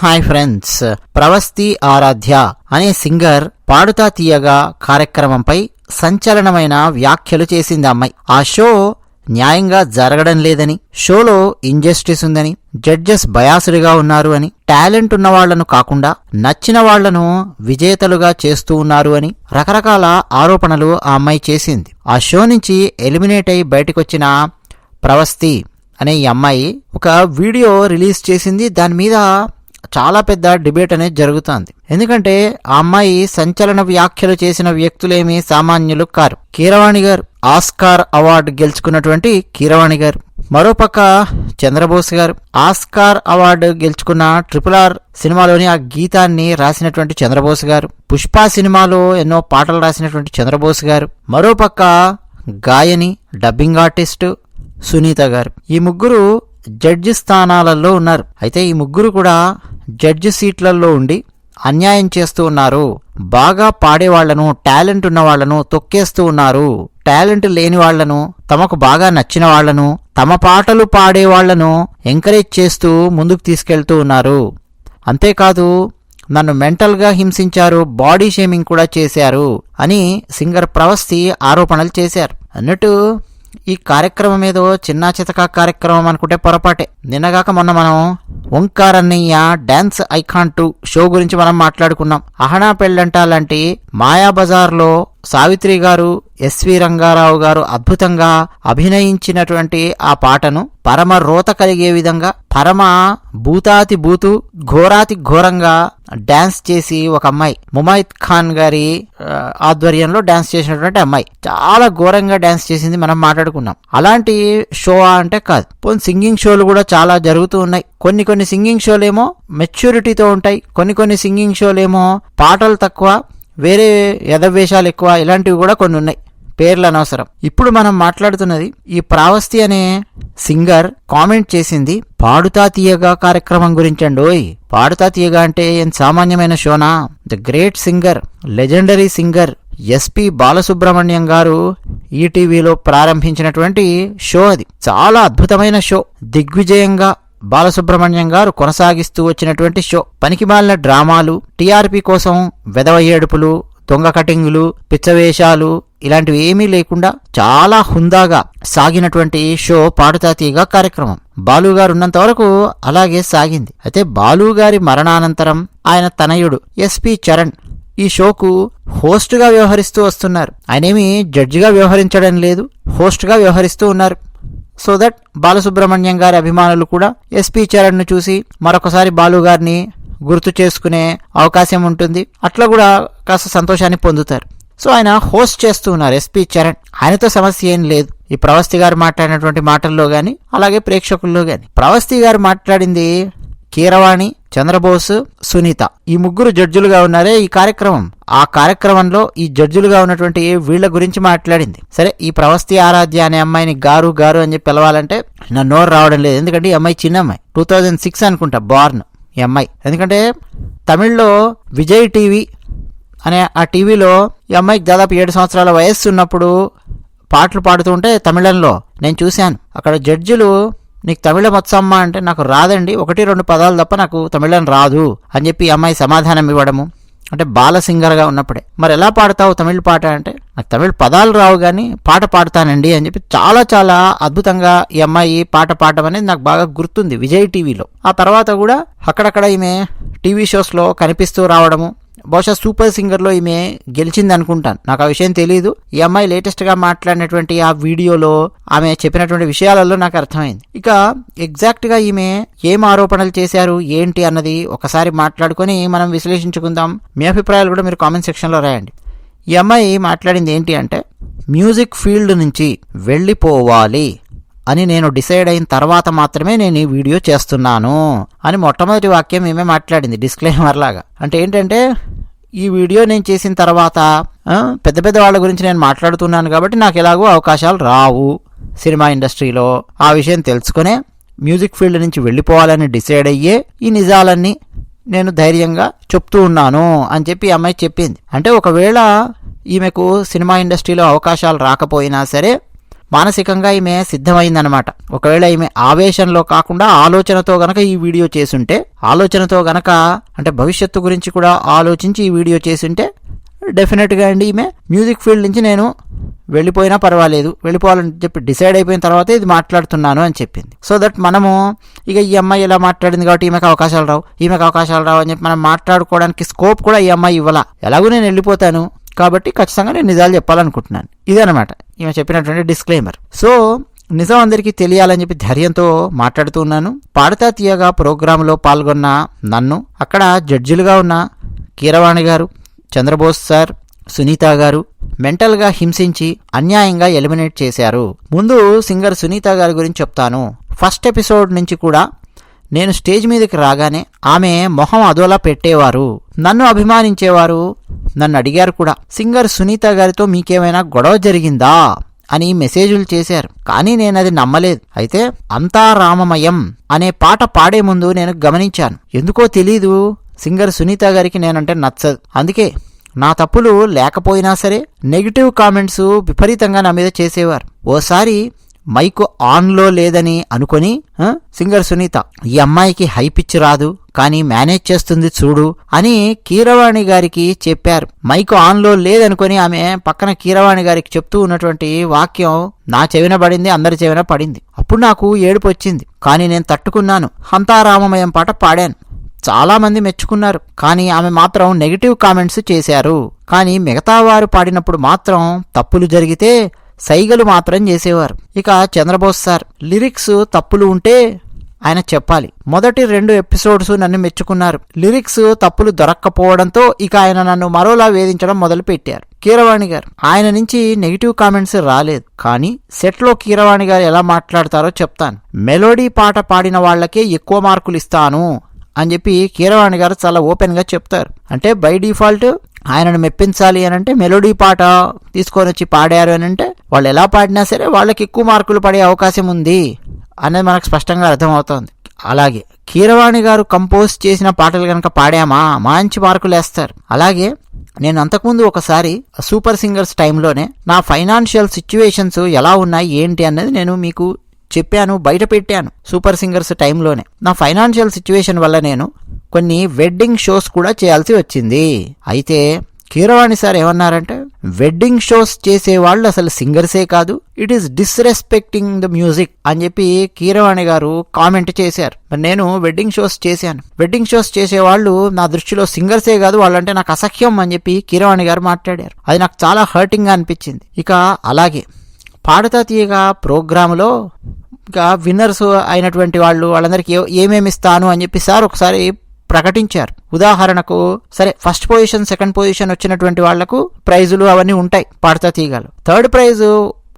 Hi friends. Pravasthi ఆరాధ్య అనే singer పాడుతా తీయగా కార్యక్రమంపై సంచలనమైన వ్యాఖ్యలు చేసింది అమ్మాయి. ఆ షో న్యాయంగా జరగడం లేదని షోలో ఇంజస్టిస్ ఉందని జడ్జెస్ బయాసుడిగా ఉన్నారు అని టాలెంట్ ఉన్న వాళ్ళను కాకుండా నచ్చిన వాళ్ళను విజేతలుగా చేస్తూ ఉన్నారు అని రకరకాల ఆరోపణలు ఆ అమ్మాయి చేసింది. ఆ షో నుంచి ఎలిమినేట్ అయి బయటకొచ్చిన ప్రవస్తి అనే ఈ అమ్మాయి ఒక వీడియో రిలీజ్ చేసింది. దాని మీద చాలా పెద్ద డిబేట్ అనేది జరుగుతోంది. ఎందుకంటే ఆ అమ్మాయి సంచలన వ్యాఖ్యలు చేసిన వ్యక్తులేమి సామాన్యులు కారు. కీరవాణి గారు ఆస్కార్ అవార్డు గెలుచుకున్నటువంటి కీరవాణి గారు. మరోపక్క చంద్రబోస్ గారు ఆస్కార్ అవార్డు గెలుచుకున్న ట్రిపుల్ ఆర్ సినిమాలోని ఆ గీతాన్ని రాసినటువంటి చంద్రబోస్ గారు. పుష్ప సినిమాలో ఎన్నో పాటలు రాసినటువంటి చంద్రబోస్ గారు. మరోపక్క గాయని డబ్బింగ్ ఆర్టిస్టు సునీత గారు. ఈ ముగ్గురు జడ్జి స్థానాలలో ఉన్నారు. అయితే ఈ ముగ్గురు కూడా జడ్జి సీట్లలో ఉండి అన్యాయం చేస్తూ ఉన్నారు. బాగా పాడేవాళ్ళను టాలెంట్ ఉన్న వాళ్ళను తొక్కేస్తూ ఉన్నారు. టాలెంట్ లేని వాళ్ళను తమకు బాగా నచ్చిన వాళ్ళను తమ పాటలు పాడే వాళ్ళను ఎంకరేజ్ చేస్తూ ముందుకు తీసుకెళ్తూ ఉన్నారు. అంతేకాదు నన్ను మెంటల్గా హింసించారు బాడీ షేమింగ్ కూడా చేశారు అని సింగర్ ప్రవస్తి ఆరోపణలు చేశారు. అన్నట్టు ఈ కార్యక్రమం ఏదో చిన్న చితక కార్యక్రమం అనుకుంటే పొరపాటే. నిన్నగాక మొన్న మనం ఓంకారన్నయ్య డాన్స్ ఐకాన్ టూ షో గురించి మనం మాట్లాడుకున్నాం. అహనా పెళ్ళంట లాంటి మాయాబజార్లో సావిత్రి గారు ఎస్వి రంగారావు గారు అద్భుతంగా అభినయించినటువంటి ఆ పాటను పరమ రోత కలిగే విధంగా పరమ భూతాతి భూతు ఘోరాతి ఘోరంగా డ్యాన్స్ చేసి ఒక అమ్మాయి ముమాయిత్ ఖాన్ గారి ఆధ్వర్యంలో డ్యాన్స్ చేసినటువంటి అమ్మాయి. చాలా ఘోరంగా డ్యాన్స్ చేసింది మనం మాట్లాడుకున్నాం. అలాంటి షో అంటే కాదు. పోనీ సింగింగ్ షోలు కూడా చాలా జరుగుతూ ఉన్నాయి. కొన్ని కొన్ని సింగింగ్ షోలేమో మెచ్యూరిటీతో ఉంటాయి. కొన్ని కొన్ని సింగింగ్ షోలేమో పాటలు తక్కువ వేరే యథవేషాలు ఎక్కువ ఇలాంటివి కూడా కొన్ని ఉన్నాయి. పేర్లు అనవసరం ఇప్పుడు మనం మాట్లాడుతున్నది ఈ ప్రావస్తి అనే సింగర్ కామెంట్ చేసింది పాడుతా తీయగా కార్యక్రమం గురించండోయ్. పాడుతా తీయగా అంటే ఏం సామాన్యమైన షోనా? The great singer legendary singer SP Balasubrahmanyam గారు ఈటీవీలో ప్రారంభించినటువంటి షో అది. చాలా అద్భుతమైన షో. దిగ్విజయంగా బాలసుబ్రహ్మణ్యం గారు కొనసాగిస్తూ వచ్చినటువంటి షో. పనికిమాలిన డ్రామాలు టీఆర్పీ కోసం వెదవ ఏడుపులు దొంగ కటింగులు పిచ్చవేషాలు ఇలాంటివి ఏమీ లేకుండా చాలా హుందాగా సాగినటువంటి షో పాడుతాతీగా కార్యక్రమం. బాలు గారు ఉన్నంత వరకు అలాగే సాగింది. అయితే బాలు గారి మరణానంతరం ఆయన తనయుడు ఎస్పి చరణ్ ఈ షోకు హోస్ట్గా వ్యవహరిస్తూ వస్తున్నారు. ఆయనేమి జడ్జిగా వ్యవహరించడం లేదు హోస్ట్గా వ్యవహరిస్తూ ఉన్నారు. సో దట్ బాలసుబ్రహ్మణ్యం గారి అభిమానులు కూడా ఎస్పీ చరణ్ను చూసి మరొకసారి బాలు గారిని గుర్తు చేసుకునే అవకాశం ఉంటుంది. అట్లా కూడా కాస్త సంతోషాన్ని పొందుతారు. సో ఆయన హోస్ట్ చేస్తూ ఉన్నారు ఎస్పీ చరణ్. ఆయనతో సమస్య ఏం లేదు. ఈ ప్రవస్తి గారు మాట్లాడినటువంటి మాటల్లో గాని అలాగే ప్రేక్షకుల్లో గాని. ప్రవస్తి గారు మాట్లాడింది కీరవాణి చంద్రబోస్ సునీత. ఈ ముగ్గురు జడ్జులుగా ఉన్నారే ఈ కార్యక్రమం. ఆ కార్యక్రమంలో ఈ జడ్జులుగా ఉన్నటువంటి వీళ్ళ గురించి మాట్లాడింది. సరే ఈ ప్రవస్తి ఆరాధ్య అనే అమ్మాయిని గారు గారు అని చెప్పి పిలవాలంటే నా నోరు రావడం లేదు. ఎందుకంటే ఈ అమ్మాయి చిన్న అమ్మాయి. టూ థౌజండ్ సిక్స్ అనుకుంటా బార్న్ ఈ అమ్మాయి. ఎందుకంటే తమిళ్ళో విజయ్ టీవీ అనే ఆ టీవీలో ఈ అమ్మాయికి దాదాపు ఏడు సంవత్సరాల వయస్సు ఉన్నప్పుడు పాటలు పాడుతూ ఉంటే తమిళంలో నేను చూశాను. అక్కడ జడ్జిలు నీకు తమిళం వచ్చమ్మా అంటే నాకు రాదండి ఒకటి రెండు పదాలు తప్ప నాకు తమిళం రాదు అని చెప్పి అమ్మాయి సమాధానం ఇవ్వడము. అంటే బాల సింగర్గా ఉన్నప్పుడే. మరి ఎలా పాడతావు తమిళ పాట అంటే నాకు తమిళ పదాలు రావు కానీ పాట పాడతానండి అని చెప్పి చాలా చాలా అద్భుతంగా ఈ అమ్మాయి పాట పాడటం అనేది నాకు బాగా గుర్తుంది విజయ్ టీవీలో. ఆ తర్వాత కూడా అక్కడక్కడ ఈమె టీవీ షోస్లో కనిపిస్తూ రావడము. బహుశా సూపర్ సింగర్లో ఈమె గెలిచింది అనుకుంటాను నాకు ఆ విషయం తెలియదు ఈ అమ్మాయి లేటెస్ట్గా మాట్లాడినటువంటి ఆ వీడియోలో ఆమె చెప్పినటువంటి విషయాలలో నాకు అర్థమైంది. ఇక ఎగ్జాక్ట్గా ఈమె ఏం ఆరోపణలు చేశారు ఏంటి అన్నది ఒకసారి మాట్లాడుకొని మనం విశ్లేషించుకుందాం. మీ అభిప్రాయాలు కూడా మీరు కామెంట్ సెక్షన్లో రాయండి. ఈ అమ్మాయి మాట్లాడింది ఏంటి అంటే మ్యూజిక్ ఫీల్డ్ నుంచి వెళ్ళిపోవాలి. అని నేను డిసైడ్ అయిన తర్వాత మాత్రమే నేను ఈ వీడియో చేస్తున్నాను అని మొట్టమొదటి వాక్యం ఏమే మాట్లాడింది డిస్క్లైమర్ లాగా. అంటే ఏంటంటే ఈ వీడియో నేను చేసిన తర్వాత పెద్ద పెద్ద వాళ్ళ గురించి నేను మాట్లాడుతున్నాను కాబట్టి నాకు ఎలాగో అవకాశాలు రావు సినిమా ఇండస్ట్రీలో. ఆ విషయం తెలుసుకునే మ్యూజిక్ ఫీల్డ్ నుంచి వెళ్ళిపోవాలని డిసైడ్ అయ్యే ఈ నిజాలన్నీ నేను ధైర్యంగా చెప్తూ ఉన్నాను అని చెప్పి అమ్మాయి చెప్పింది. అంటే ఒకవేళ ఈమెకు సినిమా ఇండస్ట్రీలో అవకాశాలు రాకపోయినా సరే మానసికంగా ఈమె సిద్ధమైందనమాట ఒకవేళ ఈమె ఆవేశంలో కాకుండా ఆలోచనతో గనక ఈ వీడియో చేసుంటే ఆలోచనతో గనక అంటే భవిష్యత్తు గురించి కూడా ఆలోచించి ఈ వీడియో చేసుంటే డెఫినెట్గా అండి ఈమె మ్యూజిక్ ఫీల్డ్ నుంచి నేను వెళ్ళిపోయినా పర్వాలేదు. వెళ్ళిపోవాలని చెప్పి డిసైడ్ అయిపోయిన తర్వాత ఇది మాట్లాడుతున్నాను అని చెప్పింది. సో దట్ మనము ఇక ఈ అమ్మాయి ఇలా మాట్లాడింది కాబట్టి ఈమెకు అవకాశాలు రావు. ఈమెకు అవకాశాలు రావు అని చెప్పి మనం మాట్లాడుకోవడానికి స్కోప్ కూడా ఈ అమ్మాయి ఇవ్వాల. ఎలాగో నేను వెళ్ళిపోతాను. కాబట్టి ఖచ్చితంగా నేను నిజాలు చెప్పాలనుకుంటున్నాను. ఇదనమాట ఈమె చెప్పినటువంటి డిస్క్లైమర్ సో నిజం అందరికీ తెలియాలని చెప్పి ధైర్యంతో మాట్లాడుతూ ఉన్నాను. పాడతా తీయగా ప్రోగ్రాంలో పాల్గొన్న నన్ను అక్కడ జడ్జిలుగా ఉన్న కీరవాణి గారు చంద్రబోస్ సార్ సునీత గారు మెంటల్గా హింసించి అన్యాయంగా ఎలిమినేట్ చేశారు. ముందు సింగర్ సునీత గారి గురించి చెప్తాను. ఫస్ట్ ఎపిసోడ్ నుంచి కూడా నేను స్టేజ్ మీదకి రాగానే ఆమె మొహం అదోలా పెట్టేవారు. నన్ను అభిమానించేవారు నన్ను అడిగారు కూడా. సింగర్ సునీత గారితో మీకేమైనా గొడవ జరిగిందా? అని మెసేజ్లు చేశారు. కానీ నేను అది నమ్మలేదు. అయితే అంతా రామమయం అనే పాట పాడే ముందు నేను గమనించాను. ఎందుకో తెలీదు సింగర్ సునీత గారికి నేనంటే నచ్చదు. అందుకే నా తప్పులు లేకపోయినా సరే నెగిటివ్ కామెంట్స్ విపరీతంగా నా మీద చేసేవారు. ఓసారి మైకు ఆన్లో లేదని అనుకొని సింగర్ సునీత ఈ అమ్మాయికి హై పిచ్ రాదు కానీ మేనేజ్ చేస్తుంది చూడు అని కీరవాణి గారికి చెప్పారు. మైకు ఆన్లో లేదనుకొని ఆమె పక్కన కీరవాణి గారికి చెప్తూ ఉన్నటువంటి వాక్యం నా చెవిన పడింది అందరి చెవిన పడింది. అప్పుడు నాకు ఏడుపు వచ్చింది. కానీ నేను తట్టుకున్నాను. హంతారామమయం పాట పాడాను. చాలా మంది మెచ్చుకున్నారు. కానీ ఆమె మాత్రం నెగిటివ్ కామెంట్స్ చేశారు. కానీ మిగతా వారు పాడినప్పుడు మాత్రం తప్పులు జరిగితే సైగలు మాత్రం చేసేవారు. ఇక చంద్రబోస్ సార్ లిరిక్స్ తప్పులు ఉంటే ఆయన చెప్పాలి. మొదటి రెండు ఎపిసోడ్స్ నన్ను మెచ్చుకున్నారు. లిరిక్స్ తప్పులు దొరక్కపోవడంతో ఇక ఆయన నన్ను మరోలా వేధించడం మొదలు పెట్టారు కీరవాణి గారు ఆయన నుంచి నెగిటివ్ కామెంట్స్ రాలేదు. కానీ సెట్లో కీరవాణి గారు ఎలా మాట్లాడతారో చెప్తాను. మెలోడీ పాట పాడిన వాళ్ళకే ఎక్కువ మార్కులు ఇస్తాను అని చెప్పి కీరవాణి గారు చాలా ఓపెన్గా చెప్తారు. అంటే బై డిఫాల్ట్ ఆయనను మెప్పించాలి అని అంటే మెలోడీ పాట తీసుకొని వచ్చి పాడారు అని అంటే వాళ్ళు ఎలా పాడినా సరే వాళ్ళకి ఎక్కువ మార్కులు పడే అవకాశం ఉంది అనేది మనకు స్పష్టంగా అర్థమవుతోంది. అలాగే కీరవాణి గారు కంపోజ్ చేసిన పాటలు కనుక పాడామా? మంచి మార్కులు వేస్తారు. అలాగే నేను అంతకుముందు ఒకసారి సూపర్ సింగర్స్ టైంలోనే నా ఫైనాన్షియల్ సిచ్యువేషన్స్ ఎలా ఉన్నాయి ఏంటి అన్నది నేను మీకు చెప్పాను బయట పెట్టాను సూపర్ సింగర్స్ టైంలోనే నా ఫైనాన్షియల్ సిచ్యువేషన్ వల్ల నేను కొన్ని వెడ్డింగ్ షోస్ కూడా చేయాల్సి వచ్చింది. అయితే కీరవాణి సార్ ఏమన్నారంటే వెడ్డింగ్ షోస్ చేసే వాళ్ళు అసలు సింగర్సే కాదు it is disrespecting the music అని చెప్పి కీరవాణి గారు కామెంట్ చేశారు. మరి నేను వెడ్డింగ్ షోస్ చేశాను. వెడ్డింగ్ షోస్ చేసే వాళ్ళు నా దృష్టిలో సింగర్సే కాదు వాళ్ళంటే నాకు అసహ్యం అని చెప్పి కీరవాణి గారు మాట్లాడారు. అది నాకు చాలా హర్టింగ్గా అనిపించింది. ఇక అలాగే పాడతా తీయగా ప్రోగ్రాములో ఇంకా విన్నర్స్ అయినటువంటి వాళ్ళు వాళ్ళందరికీ ఏమేమి ఇస్తాను అని చెప్పి సార్ ఒకసారి ప్రకటించారు. ఉదాహరణకు సరే ఫస్ట్ పొజిషన్ సెకండ్ పొజిషన్ వచ్చినటువంటి వాళ్ళకు ప్రైజులు అవన్నీ ఉంటాయి పాడతా తీగలు. థర్డ్ ప్రైజ్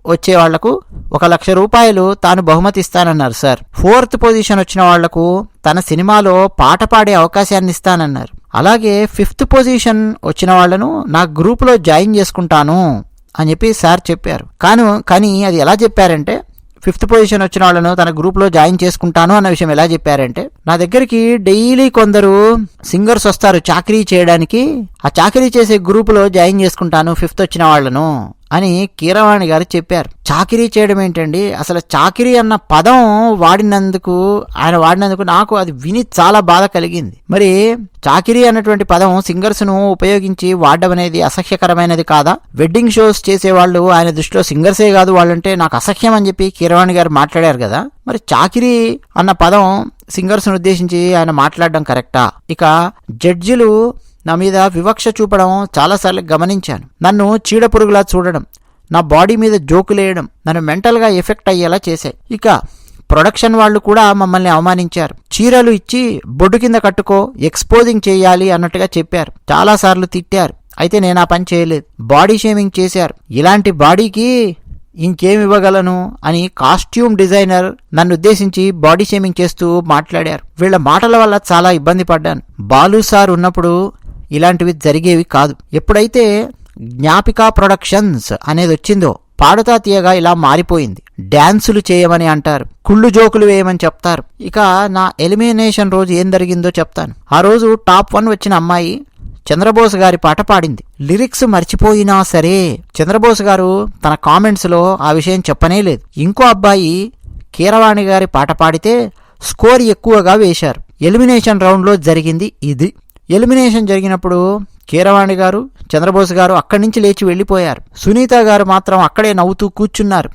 వచ్చే వాళ్ళకు ఒక లక్ష రూపాయలు తాను బహుమతి ఇస్తానన్నారు సార్ ఫోర్త్ పొజిషన్ వచ్చిన వాళ్ళకు తన సినిమాలో పాట పాడే అవకాశాన్ని ఇస్తానన్నారు. అలాగే ఫిఫ్త్ పొజిషన్ వచ్చిన వాళ్ళను నా గ్రూపులో జాయిన్ చేసుకుంటాను అని చెప్పి సార్ చెప్పారు. కాను కానీ అది ఎలా చెప్పారంటే ఫిఫ్త్ పొజిషన్ వచ్చిన వాళ్ళను తన గ్రూప్లో జాయిన్ చేసుకుంటాను అన్న విషయం ఎలా చెప్పారంటే నా దగ్గరికి డైలీ కొందరు సింగర్స్ వస్తారు చాకరీ చేయడానికి. ఆ చాకరీ చేసే గ్రూపులో జాయిన్ చేసుకుంటాను ఫిఫ్త్ వచ్చిన వాళ్ళను అని కీరవాణి గారు చెప్పారు. చాకిరీ చేయడం ఏంటండి? అసలు చాకిరీ అన్న పదం వాడినందుకు ఆయన వాడినందుకు నాకు అది విని చాలా బాధ కలిగింది. మరి చాకిరీ అన్నటువంటి పదం సింగర్స్ను ఉపయోగించి వాడడం అనేది అసహ్యకరమైనది కాదా? వెడ్డింగ్ షోస్ చేసేవాళ్ళు ఆయన దృష్టిలో సింగర్సే కాదు వాళ్ళంటే నాకు అసహ్యం అని చెప్పి కీరవాణి గారు మాట్లాడారు కదా. మరి చాకిరీ అన్న పదం సింగర్స్ను ఉద్దేశించి ఆయన మాట్లాడడం కరెక్టా? ఇక జడ్జిలు నా మీద వివక్ష చూపడం చాలాసార్లు గమనించాను. నన్ను చీడపురుగులా చూడడం నా బాడీ మీద జోకులేయడం నన్ను మెంటల్గా ఎఫెక్ట్ అయ్యేలా చేశాయి. ఇక ప్రొడక్షన్ వాళ్ళు కూడా మమ్మల్ని అవమానించారు. చీరలు ఇచ్చి బొడ్డు కింద కట్టుకో ఎక్స్పోజింగ్ చేయాలి అన్నట్టుగా చెప్పారు. చాలాసార్లు తిట్టారు. అయితే నేను ఆ పని చేయలేదు. బాడీ షేమింగ్ చేశారు. ఇలాంటి బాడీకి ఇంకేమి ఇవ్వగలను అని కాస్ట్యూమ్ డిజైనర్ నన్ను ఉద్దేశించి బాడీ షేమింగ్ చేస్తూ మాట్లాడారు. వీళ్ళ మాటల వల్ల చాలా ఇబ్బంది పడ్డాను. బాలు సార్ ఉన్నప్పుడు ఇలాంటివి జరిగేవి కాదు. ఎప్పుడైతే జ్ఞాపిక ప్రొడక్షన్స్ అనేది వచ్చిందో పాడుతా తీయగా ఇలా మారిపోయింది. డ్యాన్సులు చేయమని అంటారు కుళ్ళు జోకులు వేయమని చెప్తారు. ఇక నా ఎలిమినేషన్ రోజు ఏం జరిగిందో చెప్తాను. ఆ రోజు టాప్ వన్ వచ్చిన అమ్మాయి చంద్రబోస్ గారి పాట పాడింది. లిరిక్స్ మర్చిపోయినా సరే చంద్రబోస్ గారు తన కామెంట్స్లో ఆ విషయం చెప్పనే లేదు. ఇంకో అబ్బాయి కీరవాణి గారి పాట పాడితే స్కోర్ ఎక్కువగా వేశారు. ఎలిమినేషన్ రౌండ్లో జరిగింది ఇది. ఎలిమినేషన్ జరిగినప్పుడు కీరవాణి గారు చంద్రబోస్ గారు అక్కడి నుంచి లేచి వెళ్ళిపోయారు. సునీత గారు మాత్రం అక్కడే నవ్వుతూ కూర్చున్నారు.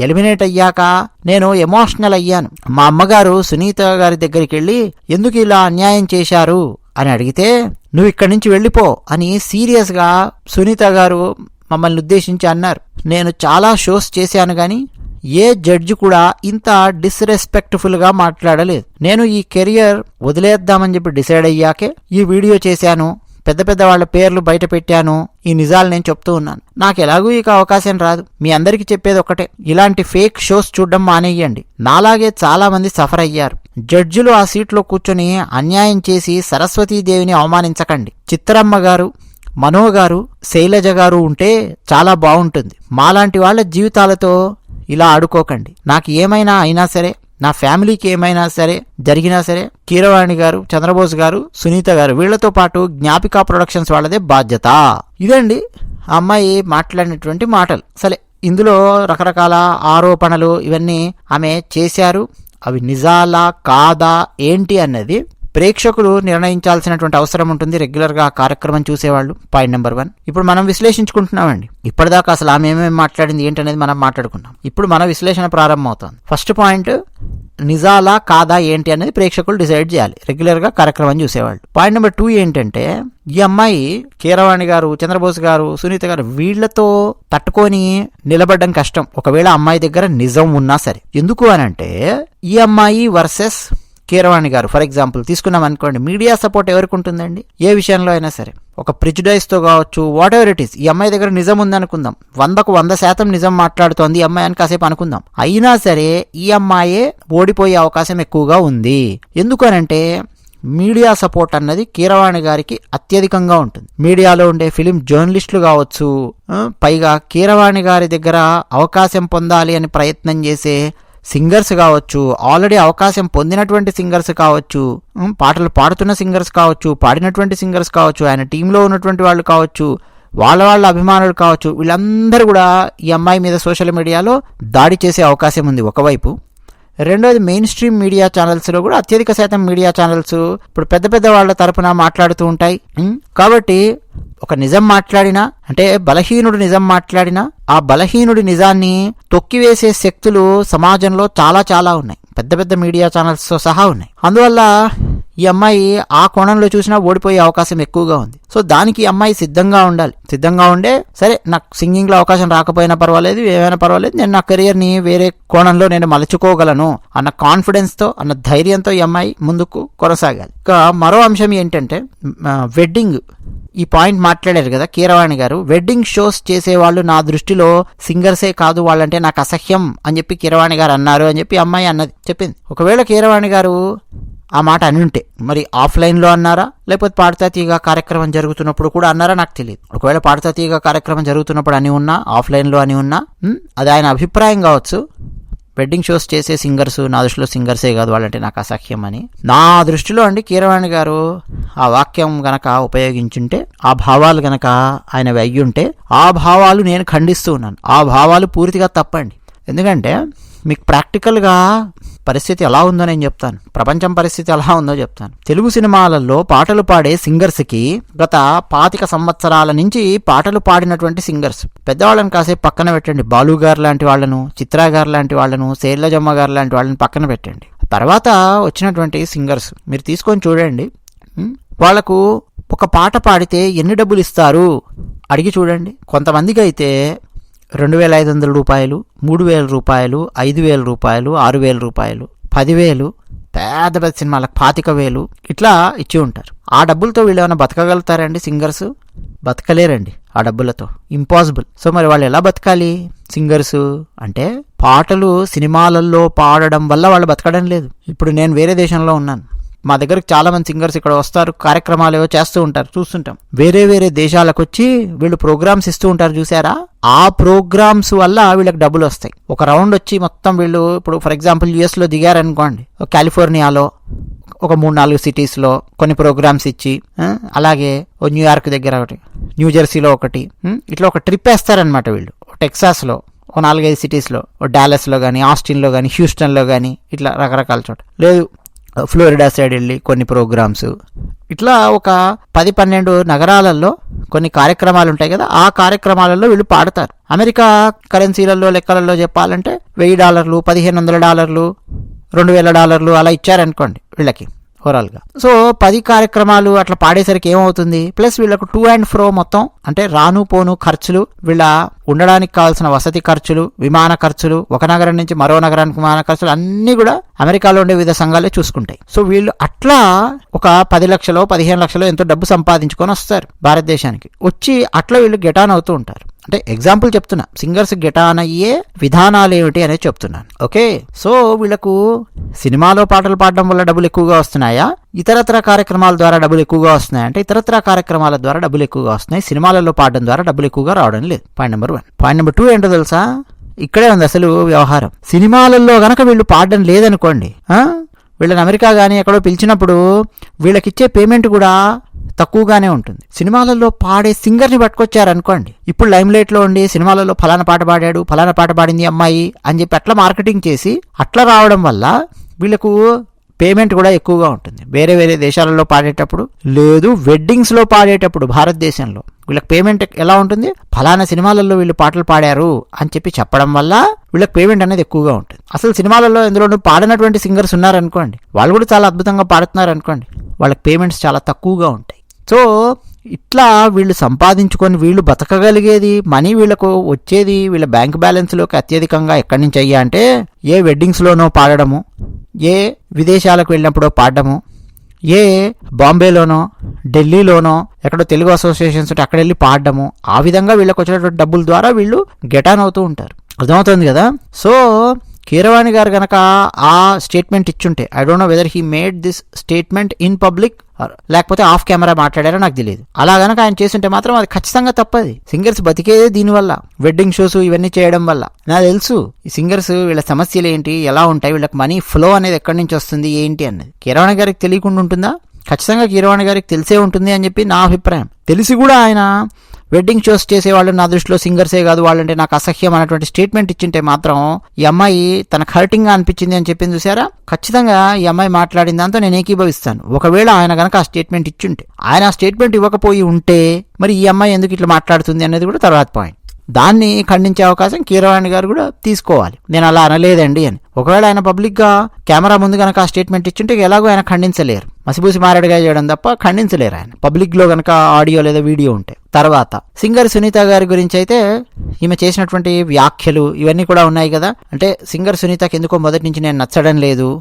ఎలిమినేట్ అయ్యాక నేను ఎమోషనల్ అయ్యాను. మా అమ్మగారు సునీత గారి దగ్గరికి వెళ్ళి ఎందుకు ఇలా అన్యాయం చేశారు? అని అడిగితే నువ్వు ఇక్కడి నుంచి వెళ్ళిపో అని సీరియస్గా సునీత గారు మమ్మల్ని ఉద్దేశించి అన్నారు. నేను చాలా షోస్ చేశాను కానీ ఏ జడ్జి కూడా ఇంత డిస్రెస్పెక్ట్ఫుల్గా మాట్లాడలేదు. నేను ఈ కెరియర్ వదిలేద్దామని చెప్పి డిసైడ్ అయ్యాకే ఈ వీడియో చేశాను. పెద్ద పెద్ద వాళ్ళ పేర్లు బయట పెట్టాను. ఈ నిజాలు నేను చెప్తూ ఉన్నాను. నాకు ఎలాగూ ఇక అవకాశం రాదు. మీ అందరికీ చెప్పేది ఒకటే. ఇలాంటి ఫేక్ షోస్ చూడడం మానేయండి. నాలాగే చాలా మంది సఫర్ అయ్యారు. జడ్జిలు ఆ సీట్లో కూర్చొని అన్యాయం చేసి సరస్వతీదేవిని అవమానించకండి. చిత్రమ్మ గారు మనో గారు శైలజ గారు ఉంటే చాలా బాగుంటుంది. మాలాంటి వాళ్ళ జీవితాలతో ఇలా ఆడుకోకండి. నాకు ఏమైనా అయినా సరే నా ఫ్యామిలీకి ఏమైనా సరే జరిగినా సరే కీరవాణి గారు చంద్రబోస్ గారు సునీత గారు వీళ్ళతో పాటు జ్ఞాపిక ప్రొడక్షన్స్ వాళ్ళదే బాధ్యత. ఇదండి ఆ అమ్మాయి మాట్లాడినటువంటి మాటలు. సరే ఇందులో రకరకాల ఆరోపణలు ఇవన్నీ ఆమె చేశారు. అవి నిజాలా కాదా ఏంటి అన్నది ప్రేక్షకులు నిర్ణయించాల్సినటువంటి అవసరం ఉంటుంది. రెగ్యులర్గా ఆ కార్యక్రమం చూసేవాళ్ళు. Point number one. ఇప్పుడు మనం విశ్లేషించుకుంటున్నామండి. ఇప్పటిదాకా అసలు ఆమె ఏమేమి మాట్లాడింది ఏంటనేది మనం మాట్లాడుకున్నాం. ఇప్పుడు మన విశ్లేషణ ప్రారంభమవుతుంది. ఫస్ట్ పాయింట్ నిజాలా కాదా ఏంటి అనేది ప్రేక్షకులు డిసైడ్ చేయాలి. రెగ్యులర్గా కార్యక్రమం చూసేవాళ్ళు. పాయింట్ నెంబర్ టూ ఏంటంటే ఈ అమ్మాయి కీరవాణి గారు చంద్రబోస్ గారు సునీత గారు వీళ్ళతో తట్టుకొని నిలబడడం కష్టం. ఒకవేళ అమ్మాయి దగ్గర నిజం ఉన్నా సరే. ఎందుకు అనంటే ఈ అమ్మాయి వర్సెస్ కీరవాణి గారు ఫర్ ఎగ్జాంపుల్ తీసుకున్నాం అనుకోండి మీడియా సపోర్ట్ ఎవరికి ఉంటుందండి? ఏ విషయంలో అయినా సరే. ఒక ప్రిజుడైస్తో కావచ్చు వాట్ ఎవర్ ఇట్ ఈస్ ఈ అమ్మాయి దగ్గర నిజం ఉందనుకుందాం వందకు వంద శాతం నిజం మాట్లాడుతోంది ఈ అమ్మాయి అని కాసేపు అనుకుందాం. అయినా సరే ఈ అమ్మాయే ఓడిపోయే అవకాశం ఎక్కువగా ఉంది. ఎందుకనంటే మీడియా సపోర్ట్ అన్నది కీరవాణి గారికి అత్యధికంగా ఉంటుంది. మీడియాలో ఉండే ఫిలిం జర్నలిస్టులు కావచ్చు పైగా కీరవాణి గారి దగ్గర అవకాశం పొందాలి అని ప్రయత్నం చేసే సింగర్స్ కావచ్చు ఆల్రెడీ అవకాశం పొందినటువంటి సింగర్స్ కావచ్చు పాటలు పాడుతున్న సింగర్స్ కావచ్చు పాడినటువంటి సింగర్స్ కావచ్చు ఆయన టీంలో ఉన్నటువంటి వాళ్ళు కావచ్చు వాళ్ళ వాళ్ళ అభిమానులు కావచ్చు వీళ్ళందరూ కూడా ఈ అమ్మాయి మీద సోషల్ మీడియాలో దాడి చేసే అవకాశం ఉంది ఒకవైపు. రెండోది మెయిన్ స్ట్రీమ్ మీడియా ఛానల్స్లో కూడా అత్యధిక శాతం మీడియా ఛానల్స్ ఇప్పుడు పెద్ద పెద్ద వాళ్ళ తరపున మాట్లాడుతూ ఉంటాయి. కాబట్టి ఒక నిజం మాట్లాడినా అంటే బలహీనుడు నిజం మాట్లాడినా ఆ బలహీనుడి నిజాన్ని తొక్కివేసే శక్తులు సమాజంలో చాలా చాలా ఉన్నాయి. పెద్ద పెద్ద మీడియా ఛానల్స్తో సహా ఉన్నాయి. అందువల్ల ఈ అమ్మాయి ఆ కోణంలో చూసినా ఓడిపోయే అవకాశం ఎక్కువగా ఉంది. సో దానికి ఈ అమ్మాయి సిద్ధంగా ఉండాలి. సిద్ధంగా ఉండే సరే నాకు సింగింగ్లో అవకాశం రాకపోయినా పర్వాలేదు ఏమైనా పర్వాలేదు నేను నా కెరియర్ని వేరే కోణంలో నేను మలుచుకోగలను అన్న కాన్ఫిడెన్స్తో అన్న ధైర్యంతో ఈ అమ్మాయి ముందుకు కొనసాగాలి. ఇక మరో అంశం ఏంటంటే వెడ్డింగ్. ఈ పాయింట్ మాట్లాడారు కదా కీరవాణి గారు. వెడ్డింగ్ షోస్ చేసేవాళ్ళు నా దృష్టిలో సింగర్సే కాదు వాళ్ళంటే నాకు అసహ్యం అని చెప్పి కీరవాణి గారు అన్నారు అని చెప్పి అమ్మాయి అన్నది చెప్పింది. ఒకవేళ కీరవాణి గారు ఆ మాట అని ఉంటే మరి ఆఫ్లైన్లో అన్నారా? లేకపోతే పాడతా తీగ కార్యక్రమం జరుగుతున్నప్పుడు కూడా అన్నారా? నాకు తెలియదు. ఒకవేళ పాడతా తీగ కార్యక్రమం జరుగుతున్నప్పుడు అని ఉన్నా ఆఫ్లైన్లో అని ఉన్నా అది ఆయన అభిప్రాయం కావచ్చు. వెడ్డింగ్ షోస్ చేసే సింగర్స్ నా దృష్టిలో సింగర్సే కాదు వాళ్ళంటే నాకు అసహ్యం అని. నా దృష్టిలో అండి కీరవాణి గారు ఆ వాక్యం గనక ఉపయోగించుంటే ఆ భావాలు గనక ఆయన అయ్యుంటే ఆ భావాలు నేను ఖండిస్తూ ఉన్నాను. ఆ భావాలు పూర్తిగా తప్పండి. ఎందుకంటే మీకు ప్రాక్టికల్గా పరిస్థితి ఎలా ఉందో నేను చెప్తాను. ప్రపంచం పరిస్థితి ఎలా ఉందో చెప్తాను. తెలుగు సినిమాలలో పాటలు పాడే సింగర్స్కి గత పాతిక సంవత్సరాల నుంచి పాటలు పాడినటువంటి సింగర్స్. పెద్దవాళ్ళని కాసేపు పక్కన పెట్టండి. బాలు గారు లాంటి వాళ్ళను చిత్రా గారు లాంటి వాళ్ళను శైలజమ్మ గారు లాంటి వాళ్ళని పక్కన పెట్టండి. తర్వాత వచ్చినటువంటి సింగర్స్. మీరు తీసుకొని చూడండి. వాళ్ళకు ఒక పాట పాడితే ఎన్ని డబ్బులు ఇస్తారు? అడిగి చూడండి. కొంతమందికి అయితే రెండు వేల ఐదు వందల రూపాయలు మూడు వేల రూపాయలు ఐదు వేల రూపాయలు ఆరు వేల రూపాయలు పదివేలు పెద్ద పెద్ద సినిమాలకు పాతిక వేలు ఇట్లా ఇచ్చి ఉంటారు. ఆ డబ్బులతో వీళ్ళు ఏమైనా బతకగలుగుతారండి సింగర్స్? బతకలేరండి ఆ డబ్బులతో. ఇంపాసిబుల్ సో మరి వాళ్ళు ఎలా బతకాలి సింగర్స్? అంటే పాటలు సినిమాలలో పాడడం వల్ల వాళ్ళు బతకడం లేదు. ఇప్పుడు నేను వేరే దేశంలో ఉన్నాను. మా దగ్గరకు చాలా మంది సింగర్స్ ఇక్కడ వస్తారు కార్యక్రమాలు ఏవో చేస్తూ ఉంటారు చూస్తుంటాం. వేరే వేరే దేశాలకు వచ్చి వీళ్ళు ప్రోగ్రామ్స్ ఇస్తూ ఉంటారు చూసారా ఆ ప్రోగ్రామ్స్ వల్ల వీళ్ళకి డబ్బులు వస్తాయి. ఒక రౌండ్ వచ్చి మొత్తం వీళ్ళు ఇప్పుడు ఫర్ ఎగ్జాంపుల్ యుఎస్లో దిగారనుకోండి కాలిఫోర్నియాలో ఒక మూడు నాలుగు సిటీస్లో కొన్ని ప్రోగ్రామ్స్ ఇచ్చి అలాగే ఓ న్యూయార్క్ దగ్గర ఒకటి న్యూ జెర్సీలో ఒకటి ఇట్లా ఒక ట్రిప్ వేస్తారనమాట వీళ్ళు. టెక్సాస్లో ఓ నాలుగైదు సిటీస్లో ఓ డాలస్లో కానీ ఆస్టిన్లో కానీ హ్యూస్టన్లో కానీ ఇట్లా రకరకాల చోట. లేదు ఫ్లోరిడా సైడ్ వెళ్ళి కొన్ని ప్రోగ్రామ్స్. ఇట్లా ఒక పది పన్నెండు నగరాలలో కొన్ని కార్యక్రమాలు ఉంటాయి కదా ఆ కార్యక్రమాలలో వీళ్ళు పాడతారు. అమెరికా కరెన్సీలలో లెక్కలలో చెప్పాలంటే వెయ్యి డాలర్లు పదిహేను వందల డాలర్లు రెండు వేల డాలర్లు అలా ఇచ్చారనుకోండి వీళ్ళకి. ఓవరాల్గా. సో పది కార్యక్రమాలు అట్లా పాడేసరికి ఏమవుతుంది? ప్లస్ వీళ్ళకు టూ అండ్ ఫ్రో మొత్తం అంటే రాను పోను ఖర్చులు వీళ్ళ ఉండడానికి కావాల్సిన వసతి ఖర్చులు విమాన ఖర్చులు ఒక నగరం నుంచి మరో నగరానికి విమాన ఖర్చులు అన్నీ కూడా అమెరికాలో ఉండే వివిధ సంఘాలే చూసుకుంటాయి. సో వీళ్ళు అట్లా ఒక పది లక్షలో పదిహేను లక్షలో ఎంతో డబ్బు సంపాదించుకొని వస్తారు భారతదేశానికి. వచ్చి అట్లా వీళ్ళు గెటాన్ అవుతూ ఉంటారు. అంటే ఎగ్జాంపుల్ చెప్తున్నా. సింగర్స్ గెటాన్ అయ్యే విధానాలు ఏమిటి అనేది చెప్తున్నాను. ఓకే సో వీళ్ళకు సినిమాలో పాటలు పాడడం వల్ల డబ్బులు ఎక్కువగా వస్తున్నాయా? ఇతరత్ర కార్యక్రమాల ద్వారా డబ్బులు ఎక్కువగా వస్తున్నాయి? అంటే ఇతరత్ర కార్యక్రమాల ద్వారా డబ్బులు ఎక్కువగా వస్తున్నాయి. సినిమాలలో పాడడం ద్వారా డబ్బులు ఎక్కువగా రావడం లేదు. Point number one point number two ఏంటో తెలుసా? ఇక్కడే ఉంది అసలు వ్యవహారం. సినిమాలలో గనక వీళ్ళు పాడడం లేదనుకోండి వీళ్ళని అమెరికా కానీ ఎక్కడో పిలిచినప్పుడు వీళ్ళకిచ్చే పేమెంట్ కూడా తక్కువగానే ఉంటుంది. సినిమాలలో పాడే సింగర్ని పట్టుకొచ్చారనుకోండి. ఇప్పుడు లైమ్ లైట్లో ఉండి సినిమాలలో ఫలానా పాట పాడాడు ఫలానా పాట పాడింది అమ్మాయి అని చెప్పి అట్లా మార్కెటింగ్ చేసి అట్లా రావడం వల్ల వీళ్ళకు పేమెంట్ కూడా ఎక్కువగా ఉంటుంది. వేరే వేరే దేశాలలో పాడేటప్పుడు లేదు వెడ్డింగ్స్లో పాడేటప్పుడు భారతదేశంలో వీళ్ళకి పేమెంట్ ఎలా ఉంటుంది? ఫలానా సినిమాలలో వీళ్ళు పాటలు పాడారు అని చెప్పి చెప్పడం వల్ల వీళ్ళకి పేమెంట్ అనేది ఎక్కువగా ఉంటుంది. అసలు సినిమాలలో ఎందులోనూ పాడినటువంటి సింగర్స్ ఉన్నారనుకోండి వాళ్ళు కూడా చాలా అద్భుతంగా పాడుతున్నారు అనుకోండి వాళ్ళకి పేమెంట్స్ చాలా తక్కువగా ఉంటాయి. సో ఇట్లా వీళ్ళు సంపాదించుకొని వీళ్ళు బతకగలిగేది మనీ వీళ్ళకు వచ్చేది వీళ్ళ బ్యాంక్ బ్యాలెన్స్లోకి అత్యధికంగా ఎక్కడి నుంచి అయ్యా అంటే ఏ వెడ్డింగ్స్లోనో పాడడము ఏ విదేశాలకు వెళ్ళినప్పుడో పాడడము ఏ బాంబేలోనో ఢిల్లీలోనో ఎక్కడో తెలుగు అసోసియేషన్స్ ఉంటే అక్కడ వెళ్ళి పాడడము ఆ విధంగా వీళ్ళకి వచ్చినటువంటి డబ్బుల ద్వారా వీళ్ళు గెటాన్ అవుతూ ఉంటారు. అర్థమవుతుంది కదా? సో కీరవాణి గారు గనక ఆ స్టేట్మెంట్ ఇచ్చుంటే I don't know whether he made this statement in public లేకపోతే ఆఫ్ కెమెరా మాట్లాడారో నాకు తెలియదు అలా గనక ఆయన చేస్తుంటే మాత్రం అది ఖచ్చితంగా తప్పది. సింగర్స్ బతికేదే దీనివల్ల. వెడ్డింగ్ షోస్ ఇవన్నీ చేయడం వల్ల. నాకు తెలుసు ఈ సింగర్స్ వీళ్ళ సమస్యలు ఏంటి ఎలా ఉంటాయి వీళ్ళకి మనీ ఫ్లో అనేది ఎక్కడి నుంచి వస్తుంది ఏంటి అన్నది. కీరవాణి గారికి తెలియకుండా ఉంటుందా? ఖచ్చితంగా కీరవాణి గారికి తెలిసే ఉంటుంది అని చెప్పి నా అభిప్రాయం. తెలిసి కూడా ఆయన వెడ్డింగ్ షోస్ చేసేవాళ్ళు నా దృష్టిలో సింగర్సే కాదు వాళ్ళంటే నాకు అసహ్యం అనేటువంటి స్టేట్మెంట్ ఇచ్చింటే మాత్రం ఈ అమ్మాయి తనకు హర్టింగ్గా అనిపించింది అని చెప్పింది చూసారా ఖచ్చితంగా ఈ అమ్మాయి మాట్లాడిన దాంతో నేను ఏకీభవిస్తాను. ఒకవేళ ఆయన గనక ఆ స్టేట్మెంట్ ఇచ్చుంటే ఆయన ఆ స్టేట్మెంట్ ఇవ్వకపోయి ఉంటే మరి ఈ అమ్మాయి ఎందుకు ఇట్లా మాట్లాడుతుంది అనేది కూడా తర్వాత పాయింట్ దాన్ని ఖండించే అవకాశం కీరవాణి గారు కూడా తీసుకోవాలి. నేను అలా అనలేదండి అని. ఒకవేళ ఆయన పబ్లిక్గా కెమెరా ముందు కనుక ఆ స్టేట్మెంట్ ఇచ్చింటే ఎలాగో ఆయన ఖండించలేరు. మసిబూసి మారేడుగా చేయడం తప్ప ఖండించలేరు ఆయన. పబ్లిక్లో కనుక ఆడియో లేదా వీడియో ఉంటే. తర్వాత సింగర్ సునీత గారి గురించి అయితే ఈమె చేసినటువంటి వ్యాఖ్యలు ఇవన్నీ కూడా ఉన్నాయి కదా. అంటే సింగర్ సునీతకి ఎందుకో మొదటి నుంచి నేను నచ్చడం లేదు.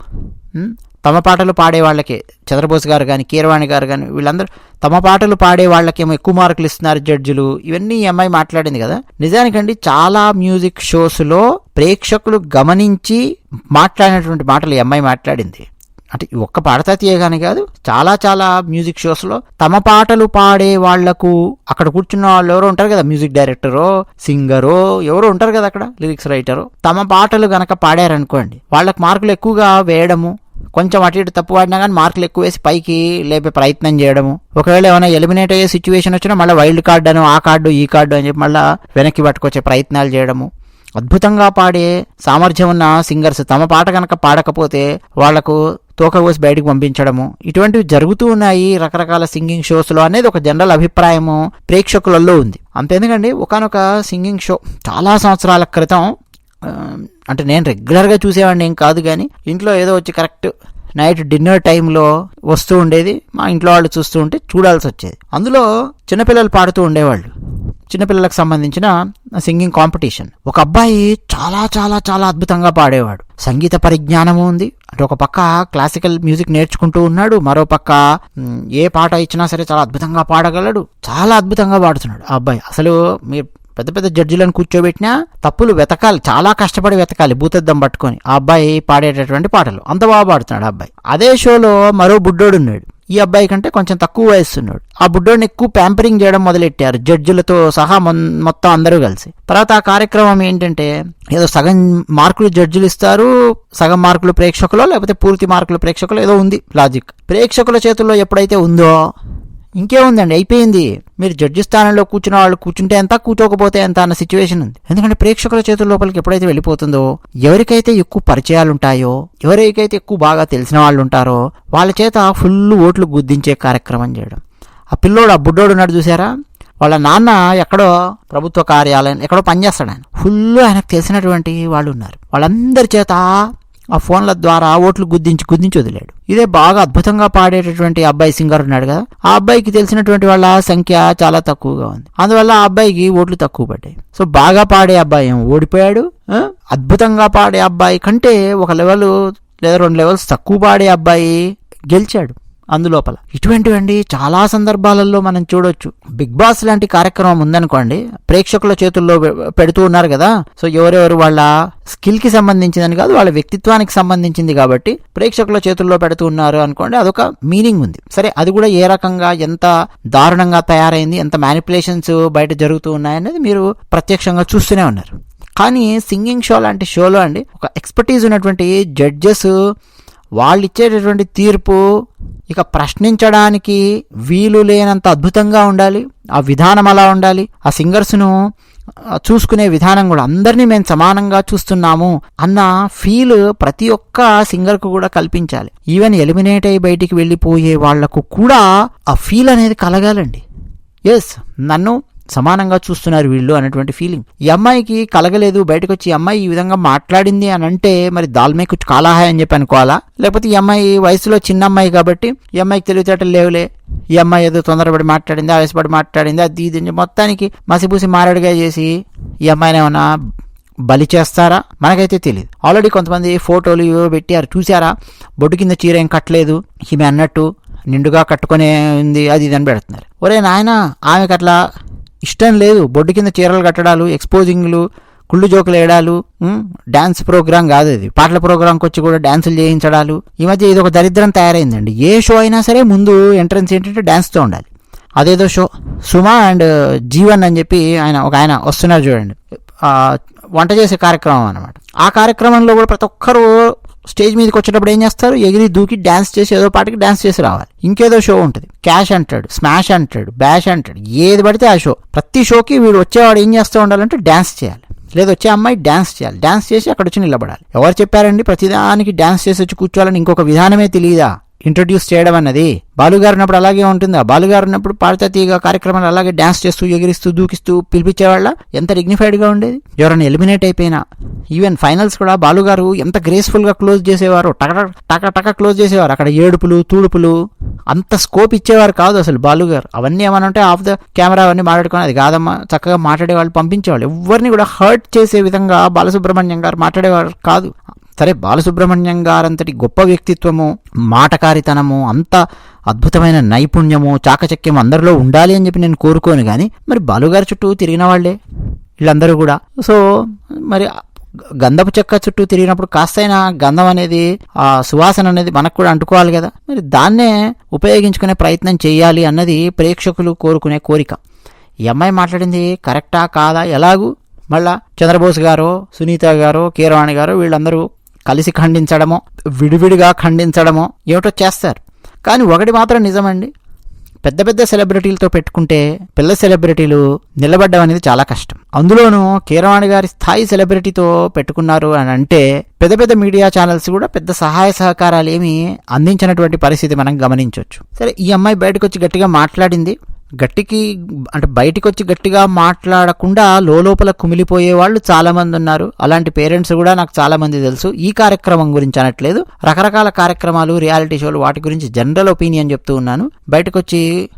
తమ పాటలు పాడే వాళ్ళకి. చంద్రబోస్ గారు కానీ కీరవాణి గారు కానీ వీళ్ళందరూ తమ పాటలు పాడే వాళ్ళకేమో ఎక్కువ మార్కులు ఇస్తున్నారు జడ్జిలు. ఇవన్నీ ఈ అమ్మాయి మాట్లాడింది కదా. నిజానికండి చాలా మ్యూజిక్ షోస్లో ప్రేక్షకులు గమనించి మాట్లాడినటువంటి మాటలు ఈ అమ్మాయి మాట్లాడింది. అంటే ఒక్క పాడతా తీయగానే కాదు చాలా చాలా మ్యూజిక్ షోస్లో తమ పాటలు పాడే వాళ్ళకు అక్కడ కూర్చున్న వాళ్ళు ఎవరో ఉంటారు కదా మ్యూజిక్ డైరెక్టరో సింగరో ఎవరో ఉంటారు కదా అక్కడ లిరిక్స్ రైటరో. తమ పాటలు గనక పాడారనుకోండి వాళ్ళకి మార్కులు ఎక్కువగా వేయడము కొంచెం అటు ఇటు తప్పు వాడినా కానీ మార్కులు ఎక్కువ వేసి పైకి లేపే ప్రయత్నం చేయడము. ఒకవేళ ఏమైనా ఎలిమినేట్ అయ్యే సిచ్యువేషన్ వచ్చినా మళ్ళీ వైల్డ్ కార్డ్ అని ఆ కార్డు ఈ కార్డు అని చెప్పి మళ్ళీ వెనక్కి పట్టుకొచ్చే ప్రయత్నాలు చేయడము. అద్భుతంగా పాడే సామర్థ్యం ఉన్న సింగర్స్ తమ పాట కనుక పాడకపోతే వాళ్ళకు తోక కోసి బయటకు పంపించడము. ఇటువంటివి జరుగుతూ ఉన్నాయి రకరకాల సింగింగ్ షోస్లో అనేది ఒక జనరల్ అభిప్రాయము ప్రేక్షకులలో ఉంది. అంతేందుకండి? ఒకనొక సింగింగ్ షో చాలా సంవత్సరాల క్రితం అంటే నేను రెగ్యులర్గా చూసేవాడిని ఏం కాదు కానీ ఇంట్లో ఏదో వచ్చి కరెక్ట్ నైట్ డిన్నర్ టైంలో వస్తూ ఉండేది. మా ఇంట్లో వాళ్ళు చూస్తూ ఉంటే చూడాల్సి వచ్చేది. అందులో చిన్నపిల్లలు పాడుతూ ఉండేవాళ్ళు. చిన్నపిల్లలకు సంబంధించిన సింగింగ్ కాంపిటీషన్. ఒక అబ్బాయి చాలా చాలా చాలా అద్భుతంగా పాడేవాడు. సంగీత పరిజ్ఞానము ఉంది. అంటే ఒక పక్క క్లాసికల్ మ్యూజిక్ నేర్చుకుంటూ ఉన్నాడు. మరో పక్క ఏ పాట ఇచ్చినా సరే చాలా అద్భుతంగా పాడగలడు. చాలా అద్భుతంగా పాడుతున్నాడు ఆ అబ్బాయి. అసలు మీరు పెద్ద పెద్ద జడ్జిలను కూర్చోబెట్టినా తప్పులు వెతకాలి చాలా కష్టపడి వెతకాలి భూతద్దం పట్టుకొని. ఆ అబ్బాయి పాడేటటువంటి పాటలు. అంత బాగా పాడుతున్నాడు ఆ అబ్బాయి. అదే షోలో మరో బుడ్డోడు ఉన్నాడు ఈ అబ్బాయి కంటే కొంచెం తక్కువ వయస్సున్నాడు. ఆ బుడ్డోడిని ఎక్కువ ప్యాంపరింగ్ చేయడం మొదలెట్టారు. జడ్జిలతో సహా మొత్తం అందరూ కలిసి. తర్వాత ఆ కార్యక్రమం ఏంటంటే ఏదో సగం మార్కులు జడ్జిలు ఇస్తారు సగం మార్కులు ప్రేక్షకులు లేకపోతే పూర్తి మార్కులు ప్రేక్షకులు ఏదో ఉంది. లాజిక్. ప్రేక్షకుల చేతుల్లో ఎప్పుడైతే ఉందో ఇంకేముందండి? అయిపోయింది. మీరు జడ్జి స్థానంలో కూర్చున్న వాళ్ళు కూర్చుంటే ఎంత కూర్చోకపోతే ఎంత అన్న సిచ్యువేషన్ ఉంది. ఎందుకంటే ప్రేక్షకుల చేతుల లోపలికి ఎప్పుడైతే వెళ్ళిపోతుందో ఎవరికైతే ఎక్కువ పరిచయాలు ఉంటాయో ఎవరికైతే ఎక్కువ బాగా తెలిసిన వాళ్ళు ఉంటారో వాళ్ళ చేత ఫుల్ ఓట్లు గుద్దించే కార్యక్రమం చేయడం. ఆ పిల్లోడు ఆ బుడ్డోడు ఉన్నాడు చూసారా? వాళ్ళ నాన్న ఎక్కడో ప్రభుత్వ కార్యాలయం ఎక్కడో పనిచేస్తాడు ఆయన. ఫుల్ ఆయనకు తెలిసినటువంటి వాళ్ళు ఉన్నారు. వాళ్ళందరి చేత ఆ ఫోన్ల ద్వారా ఓట్లు గుద్దించి గుద్దించి వదిలాడు. ఇదే బాగా అద్భుతంగా పాడేటటువంటి అబ్బాయి సింగర్ ఉన్నాడు కదా. ఆ అబ్బాయికి తెలిసినటువంటి వాళ్ళ సంఖ్య చాలా తక్కువగా ఉంది. అందువల్ల ఆ అబ్బాయికి ఓట్లు తక్కువ పడ్డాయి. సో బాగా పాడే అబ్బాయి ఏమో ఓడిపోయాడు. అద్భుతంగా పాడే అబ్బాయి కంటే ఒక లెవెల్ లేదా రెండు లెవెల్స్ తక్కువ పాడే అబ్బాయి గెలిచాడు. అందులోపల. ఇటువంటివండి చాలా సందర్భాలలో మనం చూడొచ్చు. బిగ్ బాస్ లాంటి కార్యక్రమం ఉందనుకోండి ప్రేక్షకుల చేతుల్లో పె- పెడుతూ ఉన్నారు కదా సో ఎవరెవరు వాళ్ళ స్కిల్కి సంబంధించిందని కాదు వాళ్ళ వ్యక్తిత్వానికి సంబంధించింది కాబట్టి ప్రేక్షకుల చేతుల్లో పెడుతూ ఉన్నారు అనుకోండి అదొక మీనింగ్ ఉంది. సరే అది కూడా ఏ రకంగా ఎంత దారుణంగా తయారైంది ఎంత మ్యానిపులేషన్స్ బయట జరుగుతూ ఉన్నాయనేది మీరు ప్రత్యక్షంగా చూస్తూనే ఉన్నారు. కానీ సింగింగ్ షో లాంటి షోలో అండి ఒక ఎక్స్పర్టీజ్ ఉన్నటువంటి జడ్జెస్ వాళ్ళు ఇచ్చేటటువంటి తీర్పు ఇక ప్రశ్నించడానికి వీలు లేనంత అద్భుతంగా ఉండాలి. ఆ విధానం అలా ఉండాలి. ఆ సింగర్స్ను చూసుకునే విధానం కూడా అందరినీ మేము సమానంగా చూస్తున్నాము అన్న ఫీల్ ప్రతి ఒక్క సింగర్కు కూడా కల్పించాలి. ఈవెన్ ఎలిమినేట్ అయ్యి బయటికి వెళ్ళిపోయే వాళ్ళకు కూడా ఆ ఫీల్ అనేది కలగాలండి. ఎస్ నన్ను సమానంగా చూస్తున్నారు వీళ్ళు అనేటువంటి ఫీలింగ్ ఈ అమ్మాయికి కలగలేదు బయటకు వచ్చి ఈ అమ్మాయి ఈ విధంగా మాట్లాడింది అని అంటే మరి దాల్మే కుచ్ కాలాహాయ్ అని చెప్పి అనుకోవాలా? లేకపోతే ఈ అమ్మాయి వయసులో చిన్న అమ్మాయి కాబట్టి ఈ అమ్మాయికి తెలివితేటలు లేవులే. ఈ అమ్మాయి ఏదో తొందరపడి మాట్లాడింది ఆవేశపడి మాట్లాడింది అది ఇది మొత్తానికి మసిపూసి మారడిగా చేసి ఈ అమ్మాయిని ఏమన్నా బలి చేస్తారా? మనకైతే తెలియదు ఆల్రెడీ కొంతమంది ఫోటోలు ఇవో పెట్టారు. చూసారా బొడ్డు కింద చీర ఏం కట్టలేదు. ఈమె అన్నట్టు నిండుగా కట్టుకునే ఉంది అది ఇది అని పెడుతున్నారు. ఒరే నాయన ఆమెకు అట్లా ఇష్టం లేదు. బొడ్డు కింద చీరలు కట్టడాలు ఎక్స్పోజింగ్లు కుళ్ళు జోకులు వేయడాలు డ్యాన్స్ డాన్స్ ప్రోగ్రామ్ కాదు ఇది. పాటల ప్రోగ్రాంకి వచ్చి కూడా డాన్సులు చేయించడాలు. ఈ మధ్య ఇది ఒక దరిద్రం తయారైందండి. ఏ షో అయినా సరే ముందు ఎంట్రన్స్ ఏంటంటే డ్యాన్స్తో ఉండాలి. అదేదో show. Suma and uh, Jeevan అని చెప్పి ఆయన ఒక ఆయన వస్తున్నారు చూడండి. వంట చేసే కార్యక్రమం అనమాట ఆ కార్యక్రమంలో కూడా ప్రతి ఒక్కరూ స్టేజ్ మీదకి వచ్చేటప్పుడు ఏం చేస్తారు? ఎగిరి దూకి డ్యాన్స్ చేసి ఏదో పాటకి డ్యాన్స్ చేసి రావాలి. ఇంకేదో షో ఉంటుంది. క్యాష్ అంటాడు స్మాష్ అంటాడు బ్యాష్ అంటాడు ఏది పడితే ఆ షో. ప్రతి షోకి వీడు వచ్చేవాడు ఏం చేస్తూ ఉండాలంటే డ్యాన్స్ చేయాలి. లేదా వచ్చే అమ్మాయి డ్యాన్స్ చేయాలి. డ్యాన్స్ చేసి అక్కడ వచ్చి నిలబడాలి. ఎవరు చెప్పారండి? ప్రతిదానికి డ్యాన్స్ చేసి వచ్చి కూర్చోవాలని ఇంకొక విధానమే తెలియదా ఇంట్రడ్యూస్ చేయడం అన్నది. బాలుగారు ఉన్నప్పుడు అలాగే ఉంటుందా. బాలుగారు ఉన్నప్పుడు పాడతా కార్యక్రమాలు అలాగే డ్యాన్స్ చేస్తూ ఎగిరిస్తూ దూకిస్తూ పిలిపించేవాళ్ళ ఎంత డిగ్నిఫైడ్గా ఉండేది? ఎవరైనా ఎలిమినేట్ అయిపోయినా. ఈవెన్ ఫైనల్స్ కూడా బాలుగారు ఎంత గ్రేస్ఫుల్గా క్లోజ్ చేసేవారు టక టక టక క్లోజ్ చేసేవారు. అక్కడ ఏడుపులు తూడుపులు అంత స్కోప్ ఇచ్చేవారు కాదు అసలు బాలుగారు. అవన్నీ ఏమన్నా ఉంటే ఆఫ్ ద కెమెరా అవన్నీ మాట్లాడుకుని అది కాదమ్మా చక్కగా మాట్లాడే వాళ్ళు పంపించేవాళ్ళు. ఎవరిని కూడా హర్ట్ చేసే విధంగా బాలసుబ్రహ్మణ్యం గారు మాట్లాడేవారు కాదు. సరే బాలసుబ్రహ్మణ్యం గారంతటి గొప్ప వ్యక్తిత్వము మాటకారితనము అంత అద్భుతమైన నైపుణ్యము చాకచక్యం అందరిలో ఉండాలి అని చెప్పి నేను కోరుకోను కానీ మరి బాలుగారి చుట్టూ తిరిగిన వాళ్ళే? వీళ్ళందరూ కూడా? సో మరి గంధపు చెక్క చుట్టూ తిరిగినప్పుడు కాస్తైనా గంధం అనేది ఆ సువాసన అనేది మనకు కూడా అంటుకోవాలి కదా? మరి దాన్నే ఉపయోగించుకునే ప్రయత్నం చేయాలి అన్నది ప్రేక్షకులు కోరుకునే కోరిక. ఈ అమ్మాయి మాట్లాడింది కరెక్టా కాదా? ఎలాగూ? మళ్ళా చంద్రబోస్ గారు సునీత గారు కీరవాణి గారు వీళ్ళందరూ కలిసి ఖండించడమో విడివిడిగా ఖండించడమో ఏమిటో చేస్తారు. కానీ ఒకటి మాత్రం నిజమండి. పెద్ద పెద్ద సెలబ్రిటీలతో పెట్టుకుంటే పిల్ల సెలబ్రిటీలు నిలబడ్డం అనేది చాలా కష్టం. అందులోనూ కీరవాణి గారి స్థాయి సెలబ్రిటీతో పెట్టుకున్నారు అని అంటే పెద్ద పెద్ద మీడియా ఛానల్స్ కూడా పెద్ద సహాయ సహకారాలు ఏమి అందించినటువంటి పరిస్థితి మనం గమనించవచ్చు. సరే ఈ అమ్మాయి బయటకు వచ్చి గట్టిగా మాట్లాడింది. గట్టికి అంటే బయటికి వచ్చి గట్టిగా మాట్లాడకుండా లోపల కుమిలిపోయే వాళ్ళు చాలామంది ఉన్నారు. అలాంటి పేరెంట్స్ కూడా నాకు చాలామంది తెలుసు. ఈ కార్యక్రమం గురించి అనట్లేదు. రకరకాల కార్యక్రమాలు రియాలిటీ షోలు వాటి గురించి జనరల్ ఒపీనియన్ చెప్తూ ఉన్నాను. బయటకు వచ్చి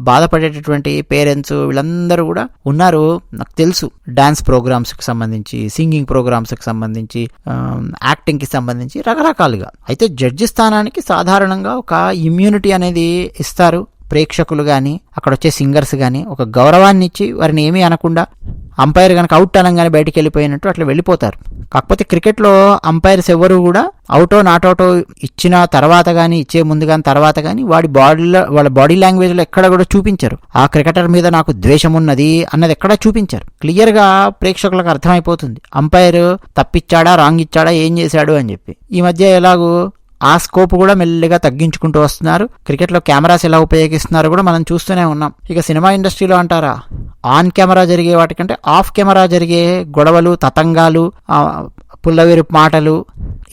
బాధపడేటటువంటి పేరెంట్స్ వీళ్ళందరూ కూడా ఉన్నారు. నాకు తెలుసు డాన్స్ ప్రోగ్రామ్స్కి సంబంధించి సింగింగ్ ప్రోగ్రామ్స్కి సంబంధించి యాక్టింగ్కి సంబంధించి రకరకాలుగా. అయితే జడ్జి స్థానానికి సాధారణంగా ఒక ఇమ్యూనిటీ అనేది ఇస్తారు. ప్రేక్షకులు కానీ అక్కడ వచ్చే సింగర్స్ కానీ ఒక గౌరవాన్ని ఇచ్చి వారిని ఏమీ అనకుండా అంపైర్ కనుక అవుట్ అనగానే బయటికి వెళ్ళిపోయినట్టు అట్లా వెళ్ళిపోతారు. కాకపోతే క్రికెట్లో అంపైర్స్ ఎవరు కూడా అవుటో నాటౌటో ఇచ్చిన తర్వాత కానీ ఇచ్చే ముందు కానీ తర్వాత కానీ వాడి బాడీలో వాళ్ళ బాడీ లాంగ్వేజ్లో ఎక్కడ కూడా చూపించరు. ఆ క్రికెటర్ మీద నాకు ద్వేషం ఉన్నది అన్నది ఎక్కడా చూపించరు. క్లియర్గా ప్రేక్షకులకు అర్థమైపోతుంది. అంపైర్ తప్పిచ్చాడా రాంగ్ ఇచ్చాడా ఏం చేశాడు అని చెప్పి. ఈ మధ్య ఎలాగూ ఆ స్కోప్ కూడా మెల్లిగా తగ్గించుకుంటూ వస్తున్నారు. క్రికెట్లో కెమెరాస్ ఎలా ఉపయోగిస్తున్నారో కూడా మనం చూస్తూనే ఉన్నాం. ఇక సినిమా ఇండస్ట్రీలో అంటారా? ఆన్ కెమెరా జరిగే వాటికంటే ఆఫ్ కెమెరా జరిగే గొడవలు తతంగాలు పుల్లవిరుపు మాటలు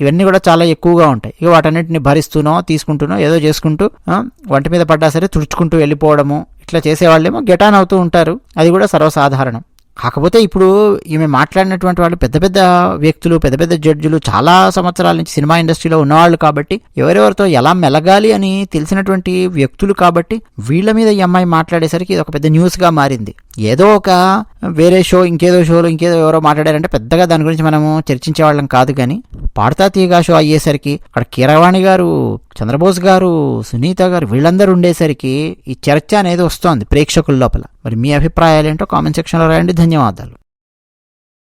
ఇవన్నీ కూడా చాలా ఎక్కువగా ఉంటాయి. ఇక వాటన్నిటిని భరిస్తూనో తీసుకుంటూనో ఏదో చేసుకుంటూ వంట వంటి మీద పడ్డా సరే తుడుచుకుంటూ వెళ్ళిపోవడము ఇట్లా చేసేవాళ్ళేమో గెటాన్ అవుతూ ఉంటారు. అది కూడా సర్వసాధారణం. కాకపోతే ఇప్పుడు ఈమె మాట్లాడినటువంటి వాళ్ళు పెద్ద పెద్ద వ్యక్తులు పెద్ద పెద్ద జడ్జిలు చాలా సంవత్సరాల నుంచి సినిమా ఇండస్ట్రీలో ఉన్నవాళ్ళు కాబట్టి ఎవరెవరితో ఎలా మెలగాలి అని తెలిసినటువంటి వ్యక్తులు కాబట్టి వీళ్ళ మీద ఈ అమ్మాయి మాట్లాడేసరికి ఇది ఒక పెద్ద న్యూస్గా మారింది. ఏదో ఒక వేరే షో ఇంకేదో షోలో ఇంకేదో ఎవరో మాట్లాడారంటే పెద్దగా దాని గురించి మనము చర్చించే వాళ్ళం కాదు కానీ పాడతా తీయగా షో అయ్యేసరికి అక్కడ కీరవాణి గారు చంద్రబోస్ గారు సునీత గారు వీళ్ళందరూ ఉండేసరికి ఈ చర్చ అనేది వస్తోంది ప్రేక్షకుల లోపల. మరి మీ అభిప్రాయాలు ఏంటో కామెంట్ సెక్షన్లో రాయండి. ధన్యవాదాలు.